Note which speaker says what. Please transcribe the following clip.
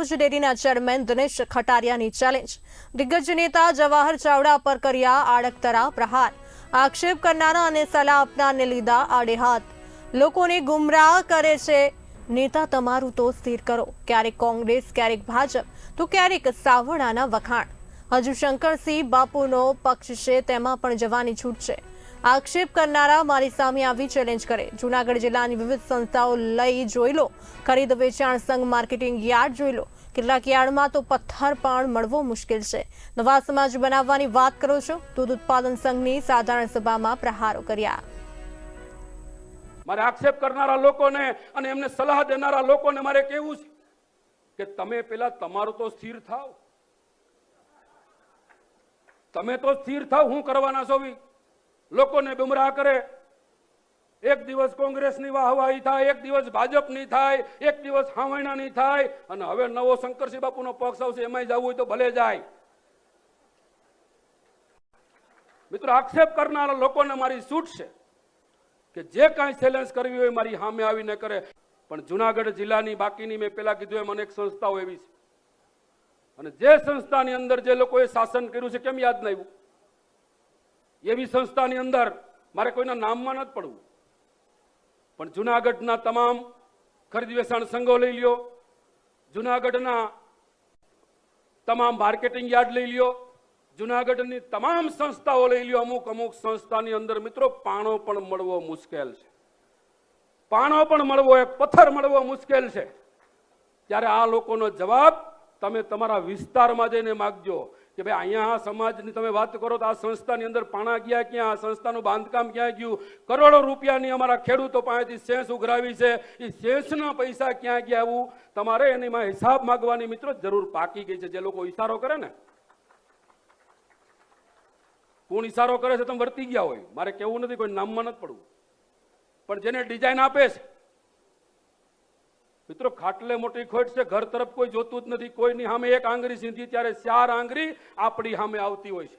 Speaker 1: રાવજ ડેરીના chairman Dinesh ખટારિયાની challenge દિગ્ગજ નેતા જવાહર ચાવડા પર કર્યા આડકતરા પ્રહાર. આક્ષેપ કરનારા અને સલાહ આપનારને લીધા આડે હાથ લોકોને ગુમરાહ કરે છે. નેતા તમારું તો સ્થિર કરો. ક્યારેક કોંગ્રેસ, ક્યારેક ભાજપ, તો ક્યારેક સાવણાના વખાણ. હજુ શંકરસિંહ બાપુનો પક્ષ છે, તેમાં પણ જવાની છૂટ છે. આક્ષેપ કરનારા મારી સામે આવી ચેલેન્જ કરે. જૂનાગઢ જિલ્લાની વિવિધ સંસ્થાઓ લઈ જોઈ લો. ખરીદ વેચાણ સંઘ માર્કેટિંગ યાર્ડ જોઈ લો. કેટલાક યાર્ડમાં તો પથ્થર પણ મળવો મુશ્કેલ છે. નવા સમાજ બનાવવાની વાત કરો છો? દૂધ ઉત્પાદન સંઘની સાધારણ સભામાં પ્રહારો કર્યા.
Speaker 2: મારે આક્ષેપ કરનારા લોકોને અને એમને સલાહ દેનારા લોકોને મારે કેવું છે કે તમે પેલા તમારું તો સ્થિર થાવ. તમે તો સ્થિર થાવ, હું કરવાના છો લોકોને ગુમરાહ કરે. એક દિવસ કોંગ્રેસની વાહવાહી થાય, એક દિવસ ભાજપની થાય, એક દિવસ હાવણાની થાય. અને હવે નવો શંકરસિંહ બાપુનો પક્ષ આવશે, એમાંય જવું હોય તો ભલે જાય. મિત્રો, આક્ષેપ કરનારા લોકોને મારી છૂટ છે કે જે કાંઈ ચેલેન્જ કરવી હોય મારી સામે આવીને કરે. પણ જુનાગઢ જિલ્લાની બાકીની મેં પેલા કીધું એમ અનેક સંસ્થાઓ એવી છે. અને જે સંસ્થાની અંદર જે લોકોએ શાસન કર્યું છે, કેમ યાદ નહીં આવ્યું? એવી સંસ્થાની અંદર મારે કોઈના નામમાં નથી પડવું. પણ જુનાગઢના તમામ ખરીદ વેચાણ સંઘો લઈ લ્યો, જુનાગઢના તમામ માર્કેટિંગ યાર્ડ લઈ લ્યો, જુનાગઢની તમામ સંસ્થાઓ લઈ લ્યો. અમુક અમુક સંસ્થાની અંદર મિત્રો પાણો પણ મળવો મુશ્કેલ છે. પાણો પણ મળવો એક પથ્થર મળવો મુશ્કેલ છે. ત્યારે આ લોકોનો જવાબ તમે તમારા વિસ્તારમાં જઈને માગજો. કે ભાઈ અહીંયા આ સમાજની તમે વાત કરો તો આ સંસ્થાની અંદર પાણા ગયા ક્યાં, આ સંસ્થાનું બાંધકામ ક્યાં ગયું? કરોડો રૂપિયાની અમારા ખેડૂતો પાસેથી શેષ ઉઘરાવી છે. એ શેષના પૈસા ક્યાં ગયા આવું? તમારે એનીમાં હિસાબ માગવાની મિત્રો જરૂર પાકી ગઈ છે. જે લોકો ઈશારો કરે ને. કોણ ઈશારો કરે છે? તમે વર્તી ગયા હોય. મારે કેવું નથી, કોઈ નામમાં નથી પડવું. પણ જેને ડિઝાઇન આપે છે મિત્રો, ખાટલે મોટી ખોટ છે, ઘર તરફ કોઈ જોતું જ નથી. કોઈની સામે એક આંગળી સીધી, ત્યારે ચાર આંગળી આપણી સામે આવતી હોય છે.